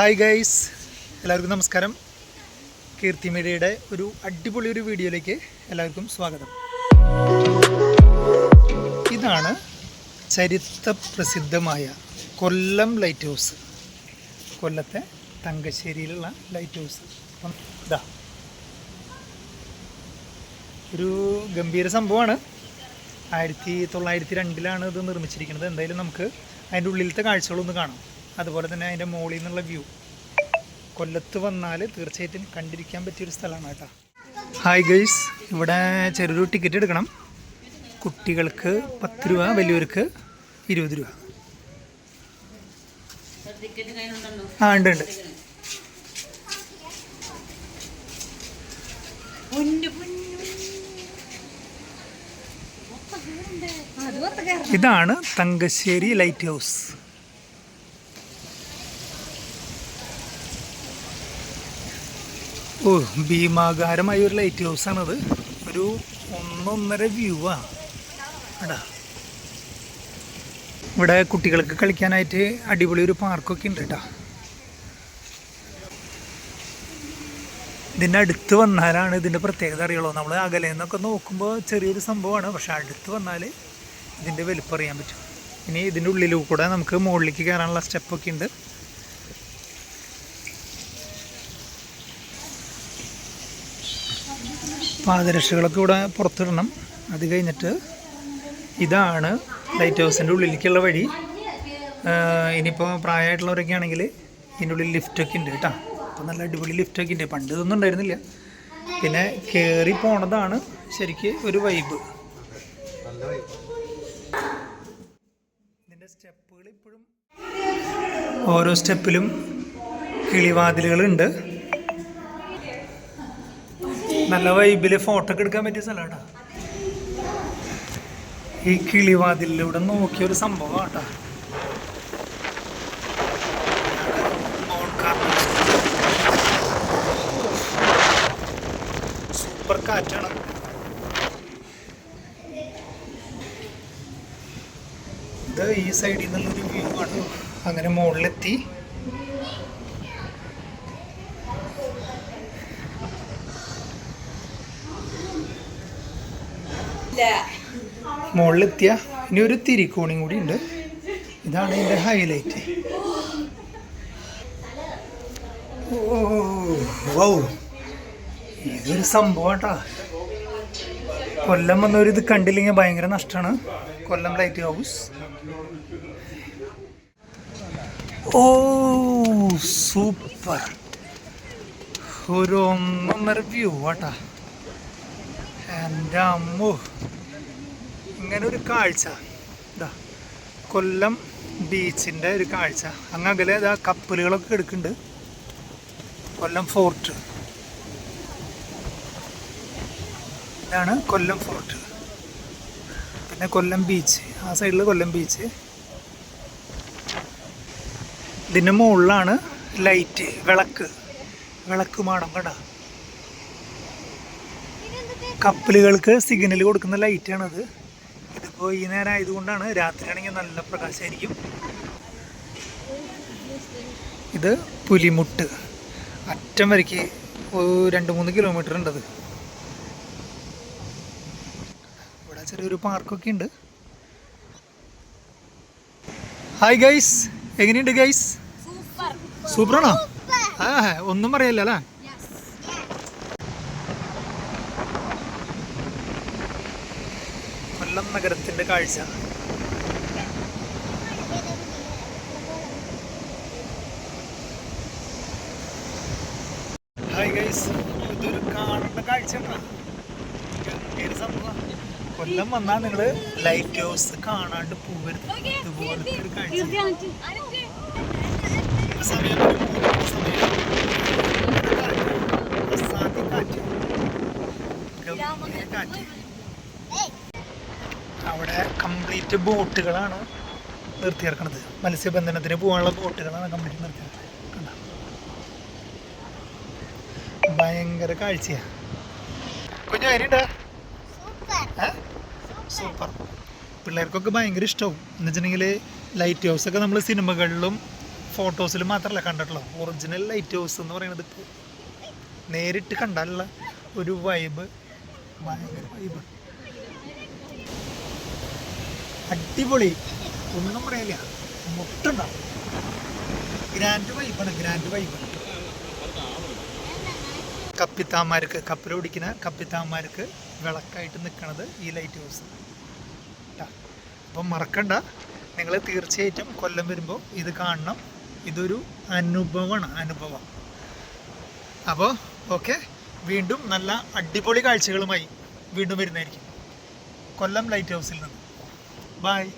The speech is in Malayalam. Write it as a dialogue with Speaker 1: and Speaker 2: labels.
Speaker 1: ഹായ് ഗൈസ് എല്ലാവർക്കും നമസ്കാരം. കീർത്തി മീഡിയയുടെ ഒരു അടിപൊളി ഒരു വീഡിയോയിലേക്ക് എല്ലാവർക്കും സ്വാഗതം. ഇതാണ് ചരിത്ര പ്രസിദ്ധമായ കൊല്ലം ലൈറ്റ് ഹൗസ് കൊല്ലത്തെ തങ്കശ്ശേരിയിലുള്ള ലൈറ്റ് ഹൗസ് അപ്പം ഇതാ. ഒരു ഗംഭീര സംഭവമാണ്. ആയിരത്തി തൊള്ളായിരത്തി രണ്ടിലാണ് ഇത് നിർമ്മിച്ചിരിക്കുന്നത്. എന്തായാലും നമുക്ക് അതിന്റെ ഉള്ളിലത്തെ കാഴ്ചകളൊന്ന് കാണാം. അതുപോലെ തന്നെ അതിന്റെ മുകളിൽ നിന്നുള്ള വ്യൂ കൊല്ലത്ത് വന്നാൽ തീർച്ചയായിട്ടും കണ്ടിരിക്കാൻ പറ്റിയൊരു സ്ഥലമാണ് കേട്ടോ. ഹായ് ഗൈസ് ഇവിടെ ചെറിയൊരു ടിക്കറ്റ് എടുക്കണം. കുട്ടികൾക്ക് പത്ത് രൂപ വലിയവർക്ക് ഇരുപത് രൂപ. ആ ഉണ്ട് ഉണ്ട്. ഇതാണ് തങ്കശ്ശേരി ലൈറ്റ് ഹൗസ് ഓ ഭീമാകാരമായ ഒരു ലൈറ്റ് ഹൗസ് ആണത്. ഒരു ഒന്നൊന്നര വ്യൂ ആ. ഇവിടെ കുട്ടികൾക്ക് കളിക്കാനായിട്ട് അടിപൊളി ഒരു പാർക്കൊക്കെ ഉണ്ട് കേട്ടോ ഇതിന്റെ അടുത്ത് വന്നാലാണ് ഇതിന്റെ പ്രത്യേകത അറിയുള്ളൂ. നമ്മൾ അകലെ നിന്നൊക്കെ നോക്കുമ്പോൾ ചെറിയൊരു സംഭവമാണ്. പക്ഷെ അടുത്ത് വന്നാൽ ഇതിന്റെ വലിപ്പം അറിയാൻ പറ്റും. ഇനി ഇതിന്റെ ഉള്ളിൽ കൂടെ നമുക്ക് മുകളിലേക്ക് കയറാനുള്ള സ്റ്റെപ്പൊക്കെ ഉണ്ട്. പാദരക്ഷകളൊക്കെ ഇവിടെ പുറത്തിടണം. അത് കഴിഞ്ഞിട്ട് ഇതാണ് ലൈറ്റ് ഹൗസിന്റെ ഉള്ളിലേക്കുള്ള വഴി. ഇനിയിപ്പോൾ പ്രായമായിട്ടുള്ളവരൊക്കെ ആണെങ്കിൽ ഇതിന്റെ ഉള്ളിൽ ലിഫ്റ്റൊക്കെ ഉണ്ട് കേട്ടോ. അപ്പോൾ നല്ല അടിപൊളി ലിഫ്റ്റൊക്കെ ഉണ്ട്. പണ്ട് ഇതൊന്നും ഉണ്ടായിരുന്നില്ല. പിന്നെ കയറി പോണതാണ് ശരിക്ക് ഒരു വൈബ്. ഇതിന്റെ സ്റ്റെപ്പുകൾ ഇപ്പോഴും ഓരോ സ്റ്റെപ്പിലും കിളിവാതിലുകളുണ്ട് നല്ല വൈബിൽ ഫോട്ടോ ഒക്കെ എടുക്കാൻ പറ്റിയ സ്ഥലാട്ടാ ഈ കിളിവാതിലൂടെ നോക്കിയ ഒരു സംഭവം ആട്ടാ സൂപ്പർ കാറ്റാണ്. ഈ സൈഡിൽ നിന്നുള്ളൊരു വ്യൂ ആണ് അങ്ങനെ മുകളിലെത്തി മുകളിലെത്തിയ ഇനി ഒരു തിരിക്കോണിയും കൂടി ഉണ്ട്. ഇതാണ് ഇതിന്റെ ഹൈലൈറ്റ് ഓ ഇതൊരു സംഭവം കേട്ടാ കൊല്ലം വന്നവർ ഇത് കണ്ടില്ലെങ്കിൽ ഭയങ്കര നഷ്ടമാണ്. കൊല്ലം ലൈറ്റ് ഹൗസ് ഓ സൂപ്പർ. ഒരു ഒന്നൊന്നര വ്യൂ ആട്ടാ. എന്റെ അമ്മു ഇങ്ങനെ ഒരു കാഴ്ച. ഇതാ കൊല്ലം ബീച്ചിന്റെ ഒരു കാഴ്ച. അങ്ങ് അകലെ ഇതാ കപ്പലുകളൊക്കെ എടുക്കുന്നുണ്ട് കൊല്ലം ഫോർട്ട്. ഇതാണ് കൊല്ലം ഫോർട്ട്. പിന്നെ കൊല്ലം ബീച്ച്. ആ സൈഡിൽ കൊല്ലം ബീച്ച്. ഇതിന്റെ മുകളിലാണ് ലൈറ്റ് വിളക്ക്. വിളക്ക് മാണം കണ്ട. കപ്പലുകൾക്ക് സിഗ്നൽ കൊടുക്കുന്ന ലൈറ്റാണത് ഇതിപ്പോൾ ഈ നേരം ആയതുകൊണ്ടാണ് രാത്രിയാണെങ്കിൽ നല്ല പ്രകാശമായിരിക്കും. ഇത് പുലിമുട്ട്. അറ്റം വരയ്ക്ക് ഒരു രണ്ട് മൂന്ന് കിലോമീറ്റർ ഉണ്ടത്. ഇവിടെ ചെറിയൊരു പാർക്കൊക്കെ ഉണ്ട്. ഹായ് ഗൈസ് എങ്ങനെയുണ്ട് ഗൈസ് സൂപ്പറാണോ ആ ഒന്നും പറയല്ല അല്ലേ കൊല്ലം നഗരത്തിന്റെ കാഴ്ച. കാഴ്ച കൊല്ലം വന്നാൽ നിങ്ങൾ ലൈറ്റ് ഹൗസ് കാണാണ്ട് പോകരുത് ഇതുപോലത്തെ ഒരു കാഴ്ച. കാറ്റ്. കാറ്റ്. അവിടെ കംപ്ലീറ്റ് ബോട്ടുകളാണ് നിർത്തിയിറക്കണത് മത്സ്യബന്ധനത്തിന് പോകാനുള്ള ബോട്ടുകളാണ് കംപ്ലീറ്റ് നിർത്തിയിറക്കുന്നത് കണ്ടോ? ഭയങ്കര കാഴ്ചയാ. കുഞ്ഞു അതിനുണ്ടാ സൂപ്പർ. പിള്ളേർക്കൊക്കെ ഭയങ്കര ഇഷ്ടവും. എന്ന് വെച്ചിട്ടുണ്ടെങ്കിൽ ലൈറ്റ് ഹൗസ് ഒക്കെ നമ്മൾ സിനിമകളിലും ഫോട്ടോസിലും മാത്രമല്ല കണ്ടിട്ടുള്ളൂ ഒറിജിനൽ ലൈറ്റ് ഹൗസ് എന്ന് പറയുന്നത് നേരിട്ട് കണ്ടാലുള്ള ഒരു വൈബ് ഭയങ്കര വൈബ് അടിപൊളി. ഒന്നും പറയില്ല. മുട്ടുണ്ടാവും. ഗ്രാൻഡ് വൈബാണ് ഗ്രാൻഡ് വൈബ് കപ്പിത്താന്മാർക്ക് കപ്പൽ ഓടിക്കുന്ന കപ്പിത്താന്മാർക്ക് വിളക്കായിട്ട് നിൽക്കുന്നത് ഈ ലൈറ്റ് ഹൗസ്. അപ്പം മറക്കണ്ട. നിങ്ങൾ തീർച്ചയായിട്ടും കൊല്ലം വരുമ്പോൾ ഇത് കാണണം. ഇതൊരു അനുഭവമാണ് അനുഭവം. അപ്പോൾ ഓക്കെ വീണ്ടും നല്ല അടിപൊളി കാഴ്ചകളുമായി വീണ്ടും വരുന്നതായിരിക്കും. കൊല്ലം ലൈറ്റ് ഹൗസിൽ നിന്ന്. Bye.